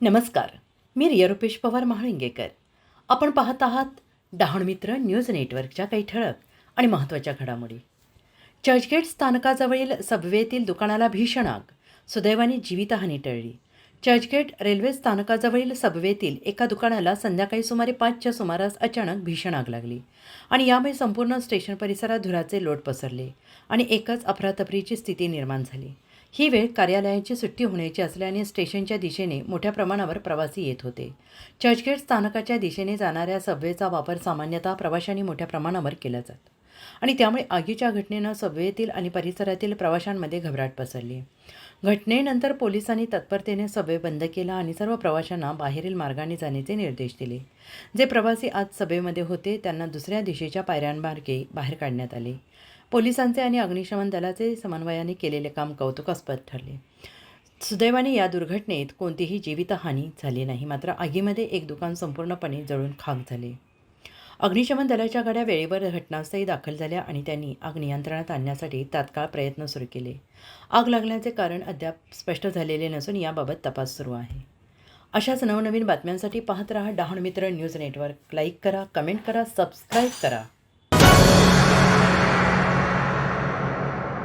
नमस्कार. मी रिया रुपेश पवार महाळिंगेकर. आपण पाहत आहात डहाणमित्र न्यूज नेटवर्कच्या काही ठळक आणि महत्त्वाच्या घडामोडी. चर्चगेट स्थानकाजवळील सबवेतील दुकानाला भीषण आग. सुदैवाने जीवितहानी टळली. चर्चगेट रेल्वे स्थानकाजवळील सबवेतील एका दुकानाला संध्याकाळी सुमारे पाचच्या सुमारास अचानक भीषण आग लागली आणि यामुळे संपूर्ण स्टेशन परिसरात धुराचे लोट पसरले आणि एकच अफरातफरीची स्थिती निर्माण झाली. ही वेळ कार्यालयाची सुट्टी होण्याची असल्याने स्टेशनच्या दिशेने मोठ्या प्रमाणावर प्रवासी येत होते. चर्चगेट स्थानकाच्या दिशेने जाणाऱ्या सबवेचा वापर सामान्यतः प्रवाशांनी मोठ्या प्रमाणावर केला जातो. आणि त्यामुळे आगीच्या घटनेनं सबवेतील आणि परिसरातील प्रवाशांमध्ये घबराट पसरली. घटनेनंतर पोलिसांनी तत्परतेने सबवे बंद केला आणि सर्व प्रवाशांना बाहेरील मार्गाने जाण्याचे निर्देश दिले. जे प्रवासी आज सभेमध्ये होते त्यांना दुसऱ्या दिशेच्या पायऱ्यांमार्गे बाहेर काढण्यात आले. पोलिसांचे आणि अग्निशमन दलाचे समन्वयाने केलेले काम कौतुकास्पद ठरले. सुदैवाने या दुर्घटनेत कोणतीही जीवितहानी झाली नाही मात्र आगीमध्ये एक दुकान संपूर्णपणे जळून खाक झाले. अग्निशमन दलाच्या गाड्या वेळेवर घटनास्थळी दाखल झाल्या आणि त्यांनी आग नियंत्रणात आणण्यासाठी तात्काळ प्रयत्न सुरू केले. आग लागण्याचे कारण अद्याप स्पष्ट झालेले नसून याबाबत तपास सुरू आहे. अशाच नवनवीन बातम्यांसाठी पाहत रहा डहाणमित्र न्यूज नेटवर्क. लाईक करा कमेंट करा सबस्क्राईब करा.